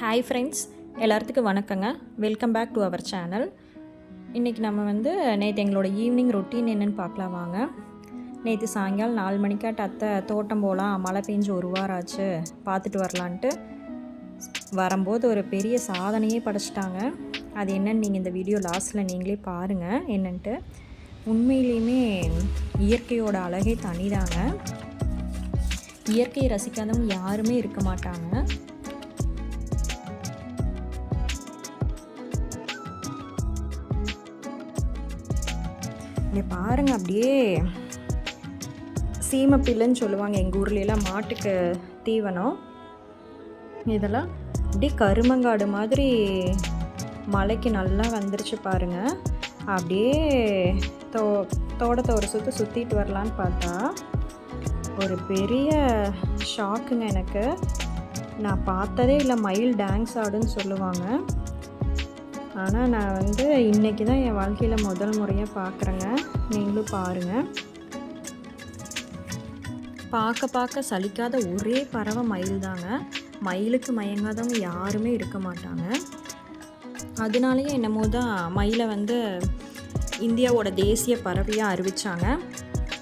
Hi friends எல்லாத்துக்கும் வணக்கங்க. Welcome back to our channel இன்றைக்கி நம்ம வந்து நேற்று எங்களோட ஈவினிங் ரொட்டீன் என்னென்னு பார்க்கலாம் வாங்க. நேற்று சாயங்காலம் நாலு மணிக்காட்ட அத்தை தோட்டம் போகலாம் மழை பெஞ்சு ஒரு வாரம் ஆச்சு பார்த்துட்டு வரலான்ட்டு வரும்போது ஒரு பெரிய சாதனையே படைச்சிட்டாங்க. அது என்னன்னு நீங்கள் இந்த வீடியோ லாஸ்ட்டில் நீங்களே பாருங்கள் என்னன்ட்டு. உண்மையிலையுமே இயற்கையோட அழகே தனிதாங்க. இயற்கையை ரசிக்காதவங்க யாருமே இருக்க மாட்டாங்க. இங்கே பாருங்க அப்படியே சீமப்பில்லைன்னு சொல்லுவாங்க. எங்கள் ஊர்லெலாம் மாட்டுக்கு தீவனம். இதெல்லாம் அப்படியே கருமங்காடு மாதிரி மலைக்கு நல்லா வந்துருச்சு பாருங்க. அப்படியே தோ தோட்டத்தை ஒரு சுற்று சுற்றிட்டு வரலான்னு பார்த்தா ஒரு பெரிய ஷாக்குங்க எனக்கு. நான் பார்த்ததே இல்லை மயில் டான்ஸ் ஆடுன்னு சொல்லுவாங்க. ஆனால் நான் வந்து இன்றைக்கி தான் என் வாழ்க்கையில் முதல் முறையாக பார்க்குறேங்க நீங்களும் பாருங்கள் பார்க்க பார்க்க சலிக்காத ஒரே பறவை மயில் தாங்க மயிலுக்கு மயங்காதவங்க யாருமே இருக்க மாட்டாங்க. அதனாலேயே என்னமோ தான் மயிலை வந்து இந்தியாவோட தேசிய பறவையாக அறிவித்தாங்க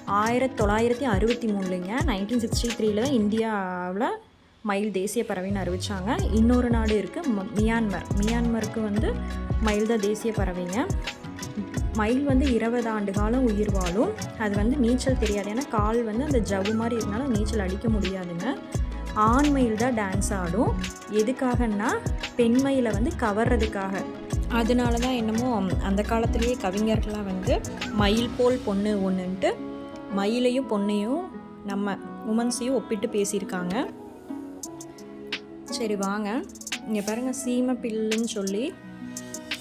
ஆயிரத்தி தொள்ளாயிரத்தி அறுபத்தி மூணுலைங்க நைன்டீன் சிக்ஸ்டி த்ரீல தான் இந்தியாவில் மயில் தேசிய பறவைன்னு அறிவித்தாங்க இன்னொரு நாடு இருக்குது ம- மியான்மர். மியான்மருக்கு வந்து மயில் தான் தேசிய பறவைங்க. மயில் வந்து இருபது ஆண்டு காலம் உயிர் வாழும். அது வந்து நீச்சல் தெரியாது. ஏன்னா கால் வந்து அந்த ஜவ்வு மாதிரி இருந்தாலும் நீச்சல் அடிக்க முடியாதுங்க. ஆண் மயில் தான் டான்ஸ் ஆடும். எதுக்காகன்னா பெண் மயிலை வந்து கவர்றதுக்காக. அதனால தான் என்னமோ அந்த காலத்துலேயே கவிஞர்கள்லாம் வந்து மயில் போல் பொண்ணு ஒன்றுன்ட்டு மயிலையும் பொண்ணையும் நம்ம உமன்ஸையும் ஒப்பிட்டு பேசியிருக்காங்க. சரி வாங்க. இங்கே பாருங்கள் சீமை பில்லுன்னு சொல்லி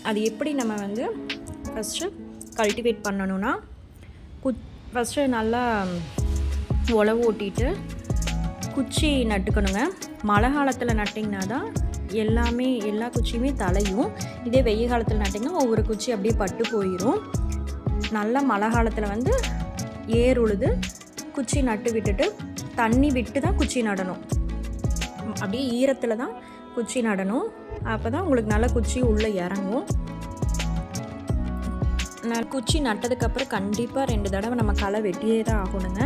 அது எப்படி நம்ம வந்து ஃபஸ்ட்டு கல்டிவேட் பண்ணணும்னா குச் ஃபஸ்ட்டு நல்லா உழவு ஓட்டிட்டு குச்சி நட்டுக்கணுங்க. மழை காலத்தில் நட்டிங்கன்னா தான் எல்லாமே எல்லா குச்சியுமே தலையும் இதே வெய்ய காலத்தில் நட்டிங்கன்னா ஒவ்வொரு குச்சி அப்படியே பட்டு போயிடும் நல்லா மழை காலத்தில் வந்து ஏர் உழுது குச்சி நட்டு விட்டுட்டு தண்ணி விட்டு தான் குச்சி நடணும். அப்படியே ஈரத்தில் தான் குச்சி நடணும். அப்போ தான் உங்களுக்கு நல்ல குச்சி உள்ளே இறங்கும். நான் குச்சி நட்டதுக்கப்புறம் கண்டிப்பாக ரெண்டு தடவை நம்ம களை வெட்டியே தான் ஆகணுங்க.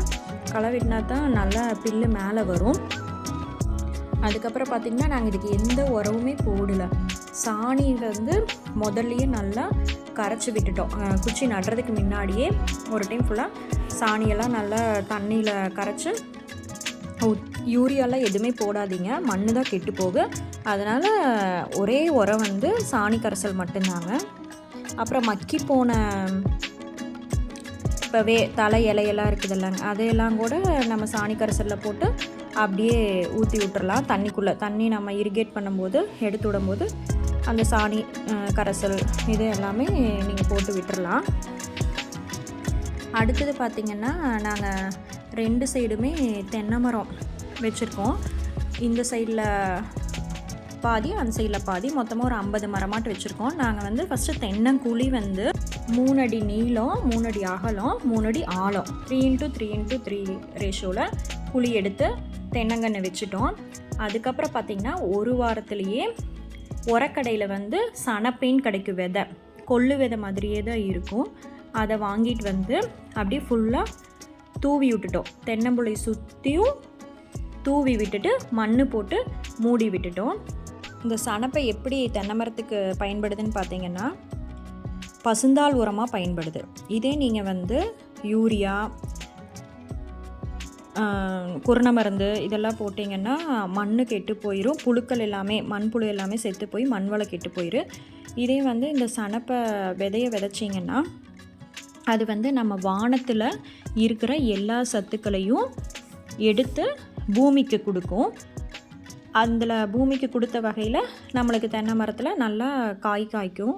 களை வெட்டினா தான் நல்லா பில்லு மேலே வரும். அதுக்கப்புறம் பார்த்திங்கன்னா நாங்கள் இதுக்கு எந்த உரமுமே போடலை. சாணி வந்து முதல்லையே நல்லா கரைச்சி விட்டுட்டோம். குச்சி நடுறதுக்கு முன்னாடியே ஒரு டைம் ஃபுல்லாக சாணியெல்லாம் நல்லா தண்ணியில் கரைச்சி யூரியாலாம் எதுவுமே போடாதீங்க. மண் தான் கெட்டு போகும் அதனால் ஒரே உரம் வந்து சாணி கரைசல் மட்டும்தாங்க. அப்புறம் மக்கி போன இப்போ வே தலை இலையெல்லாம் இருக்குது இல்லைங்க. அதையெல்லாம் கூட நம்ம சாணி கரைசலில் போட்டு அப்படியே ஊற்றி விட்டுறலாம். தண்ணிக்குள்ளே தண்ணி நம்ம இரிகேட் பண்ணும்போது எடுத்து விடும்போது அந்த சாணி கரைசல் இது எல்லாமே நீங்கள் போட்டு விட்டுறலாம். அடுத்தது பார்த்திங்கன்னா நாங்கள் ரெண்டு சைடுமே தென்னை மரம் வச்சுருக்கோம். இந்த சைடில் பாதி அந்த சைடில் பாதி. மொத்தமாக ஒரு ஐம்பது மரமாட்டு வச்சுருக்கோம். நாங்கள் வந்து ஃபஸ்ட்டு தென்னங்குழி வந்து மூணு அடி நீளம் மூணு அடி அகலம் மூணு அடி ஆழம். Three into three into three ரேஷியோவில் குழி எடுத்து தென்னங்கன்று வச்சுட்டோம். அதுக்கப்புறம் பார்த்திங்கன்னா ஒரு வாரத்துலேயே உரக்கடையில் வந்து சனப்பேன் கிடைக்கும் விதை கொள்ளு விதை மாதிரியே தான் இருக்கும். அதை வாங்கிட்டு வந்து அப்படியே ஃபுல்லாக தூவி விட்டுட்டோம். தென்னம்புளை சுற்றியும் தூவி விட்டுட்டு மண் போட்டு மூடி விட்டுட்டோம். இந்த சணப்பை எப்படி தென்னை மரத்துக்கு பயன்படுதுன்னு பார்த்தீங்கன்னா பசுந்தாள் உரமாக பயன்படுது. இதே நீங்கள் வந்து யூரியா குருண மருந்து இதெல்லாம் போட்டிங்கன்னா மண் கெட்டு போயிடும் புழுக்கள் எல்லாமே மண்புழு எல்லாமே செத்து போய் மண் வளை கெட்டு போயிடும் இதே வந்து இந்த சணப்பை விதைய விதைச்சிங்கன்னா அது வந்து நம்ம வானத்தில் இருக்கிற எல்லா சத்துக்களையும் எடுத்து பூமிக்கு கொடுக்கும். அதில் பூமிக்கு கொடுத்த வகையில் நம்மளுக்கு தென்னை மரத்தில் நல்லா காய் காய்க்கும்.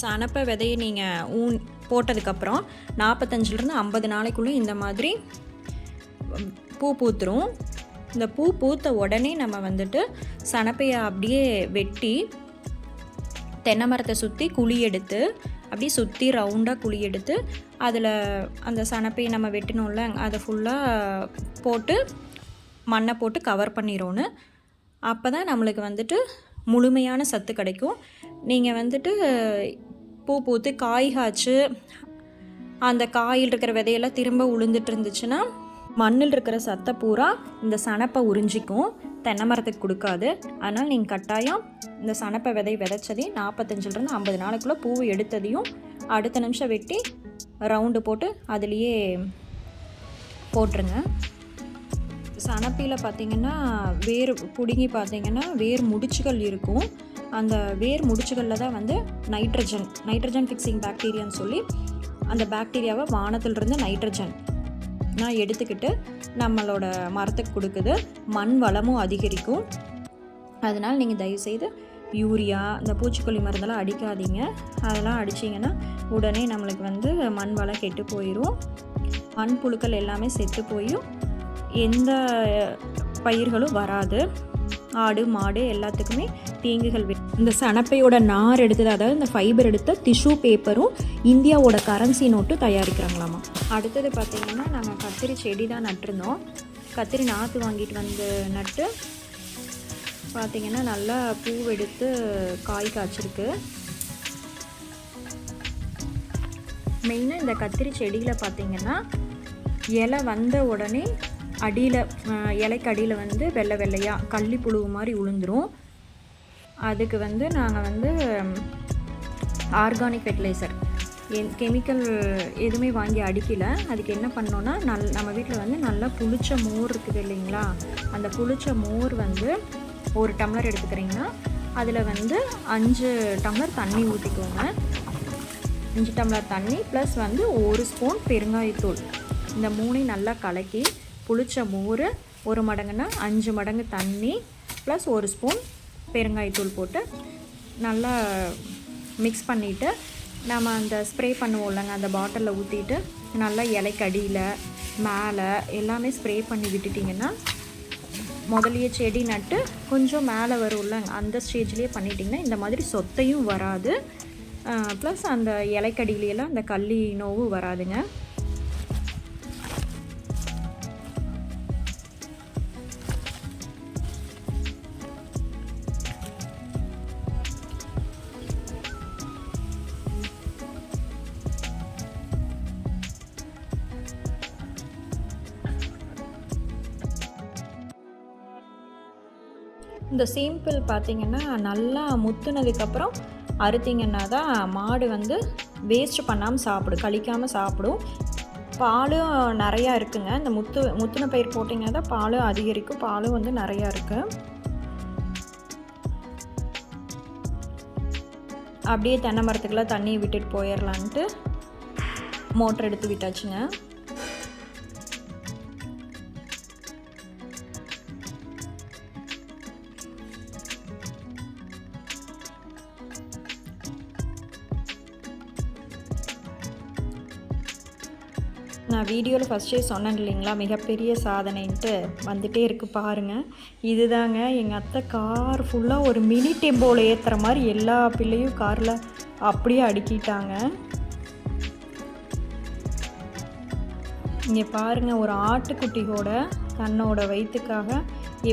சனப்பை விதையை நீங்கள் ஊன் போட்டதுக்கப்புறம் நாற்பத்தஞ்சிலேருந்து ஐம்பது நாளைக்குள்ளே இந்த மாதிரி பூ பூத்துரும். இந்த பூ பூத்த உடனே நம்ம வந்துட்டு சனப்பையை அப்படியே வெட்டி தென்னை மரத்தை சுற்றி குழி எடுத்து அப்படியே சுற்றி ரவுண்டாக குழி எடுத்து அதில் அந்த சனப்பையை நம்ம வெட்டினோம்ல அதை ஃபுல்லாக போட்டு மண்ணை போட்டு கவர் பண்ணிடோன்னு அப்போ தான் நம்மளுக்கு வந்துட்டு முழுமையான சத்து கிடைக்கும். நீங்கள் வந்துட்டு பூ பூத்து காய் காய்ச்சி அந்த காயில் இருக்கிற விதையெல்லாம் திரும்ப உளுந்துட்டு இருந்துச்சுன்னா மண்ணில் இருக்கிற சத்தை பூரா இந்த சனப்பை உறிஞ்சிக்கும். தென்னை மரத்துக்கு கொடுக்காது. அதனால் நீங்கள் கட்டாயம் இந்த சனப்பை விதை விதைச்சதையும் நாற்பத்தஞ்சிலிருந்து ஐம்பது நாளுக்குள்ளே பூ எடுத்ததையும் அடுத்த நிமிஷம் வெட்டி ரவுண்டு போட்டு அதுலேயே போட்டுருங்க. சனப்பியில் பார்த்தீங்கன்னா வேர் பிடுங்கி பார்த்தீங்கன்னா வேர் முடிச்சுகள் இருக்கும். அந்த வேர் முடிச்சுகளில் தான் வந்து நைட்ரஜன் நைட்ரஜன் ஃபிக்ஸிங் பாக்டீரியான்னு சொல்லி அந்த பாக்டீரியாவை வானத்திலிருந்து நைட்ரஜன் நான் எடுத்துக்கிட்டு நம்மளோட மரத்துக்கு கொடுக்குது. மண் வளமும் அதிகரிக்கும். அதனால் நீங்கள் தயவுசெய்து யூரியா இந்த பூச்சிக்கொல்லி மருந்தெல்லாம் அடிக்காதீங்க. அதெல்லாம் அடிச்சிங்கன்னா உடனே நம்மளுக்கு வந்து மண் வளம் கெட்டு போயிடும் மண் புழுக்கள் எல்லாமே செத்து போயும். எந்த பயிர்களும் வராது. ஆடு மாடு எல்லாத்துக்குமே தீங்குகள் இந்த சணப்பையோட நார் எடுத்தது அதாவது இந்த ஃபைபர் எடுத்த டிஷ்யூ பேப்பரும் இந்தியாவோட கரன்சி நோட்டு தயாரிக்கிறாங்களாமா. அடுத்தது பார்த்திங்கன்னா நாங்கள் கத்திரி செடி தான் நட்டிருந்தோம். கத்திரி நாற்று வாங்கிட்டு வந்து நட்டு பார்த்திங்கன்னா நல்லா பூவெடுத்து காய் காய்ச்சிருக்கு. மெயினாக இந்த கத்திரி செடியில் பார்த்திங்கன்னா இலை வந்த உடனே அடியில் இலைக்கு அடியில் வந்து வெள்ளை வெள்ளையாக கள்ளி புழுவு மாதிரி உளுந்துரும். அதுக்கு வந்து நாங்கள் வந்து ஆர்கானிக் ஃபெர்டிலைசர் என் கெமிக்கல் எதுவுமே வாங்கி அடிக்கல. அதுக்கு என்ன பண்ணோன்னா நல் நம்ம வீட்டில் வந்து நல்லா புளிச்ச மோர் இருக்குது இல்லைங்களா? அந்த புளிச்ச மோர் வந்து ஒரு டம்ளர் எடுத்துக்கிறீங்கன்னா அதில் வந்து அஞ்சு டம்ளர் தண்ணி ஊற்றிக்கோங்க அஞ்சு டம்ளர் தண்ணி ப்ளஸ் வந்து ஒரு ஸ்பூன் பெருங்காயத்தூள். இந்த மூணையும் நல்லா கலக்கி புளிச்ச மோர் ஒரு மடங்குன்னா அஞ்சு மடங்கு தண்ணி ப்ளஸ் ஒரு ஸ்பூன் பெருங்காயத்தூள் போட்டு நல்லா மிக்ஸ் பண்ணிவிட்டு நம்ம அந்த ஸ்ப்ரே பண்ணுவோம்லங்க அந்த பாட்டிலில் ஊற்றிட்டு நல்லா இலைக்கடியில் மேலே எல்லாமே ஸ்ப்ரே பண்ணி விட்டுட்டிங்கன்னா முதலிய செடி நட்டு கொஞ்சம் மேலே வரும்ல அந்த ஸ்டேஜ்லேயே பண்ணிட்டிங்கன்னா இந்த மாதிரி சொத்தையும் வராது. ப்ளஸ் அந்த இலைக்கடியிலெல்லாம் அந்த கள்ளி நோவும் வராதுங்க. இந்த சீம்பிள் பார்த்திங்கன்னா நல்லா முத்துனதுக்கப்புறம் அறுத்திங்கன்னா தான் மாடு வந்து வேஸ்ட் பண்ணாமல் சாப்பிடும் கழிக்காமல் சாப்பிடும். பாலும் நிறையா இருக்குங்க. இந்த முத்து முத்துன பயிர் போட்டிங்கன்னா தான் பாலும் அதிகரிக்கும். பாலும் வந்து நிறையா இருக்குது அப்படியே தென்னை மரத்துக்கெல்லாம் தண்ணி விட்டுட்டு போயிடலான்ட்டு மோட்டர் எடுத்து விட்டாச்சுங்க. நான் வீடியோவில் ஃபஸ்ட்டே சொன்னேன் இல்லைங்களா? மிகப்பெரிய சாதனைன்ட்டு வந்துகிட்டே இருக்கு பாருங்கள் இதுதாங்க எங்கள் அத்தை கார் ஃபுல்லாக ஒரு மினி டெம்போவில் ஏற்றுற மாதிரி எல்லா பிள்ளையும் காரில் அப்படியே அடுக்கிட்டாங்க. இங்கே பாருங்கள் ஒரு ஆட்டுக்குட்டியோட தன்னோட வயிற்றுக்காக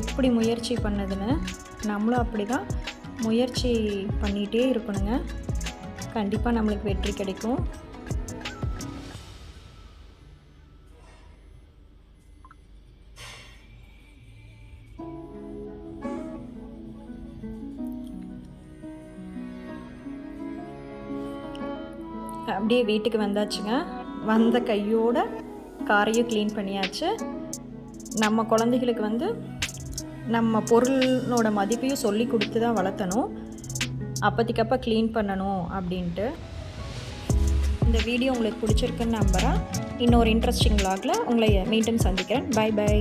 எப்படி முயற்சி பண்ணுதுன்னு நம்மளும் அப்படி தான் முயற்சி பண்ணிகிட்டே இருக்கணுங்க. கண்டிப்பாக நம்மளுக்கு வெற்றி கிடைக்கும். அப்படியே வீட்டுக்கு வந்தாச்சுங்க. வந்த கையோட காரையும் க்ளீன் பண்ணியாச்சு. நம்ம குழந்தைகளுக்கு வந்து நம்ம பொருளோட மதிப்பையும் சொல்லி கொடுத்து தான் வளர்த்தணும். அப்போதிக்கப்போ க்ளீன் பண்ணணும் அப்படின்ட்டு. இந்த வீடியோ உங்களுக்கு பிடிச்சிருக்குன்னு நம்புகிறேன் இன்னொரு இன்ட்ரெஸ்டிங் vlogல உங்களை மீண்டும் சந்திக்கிறேன். By by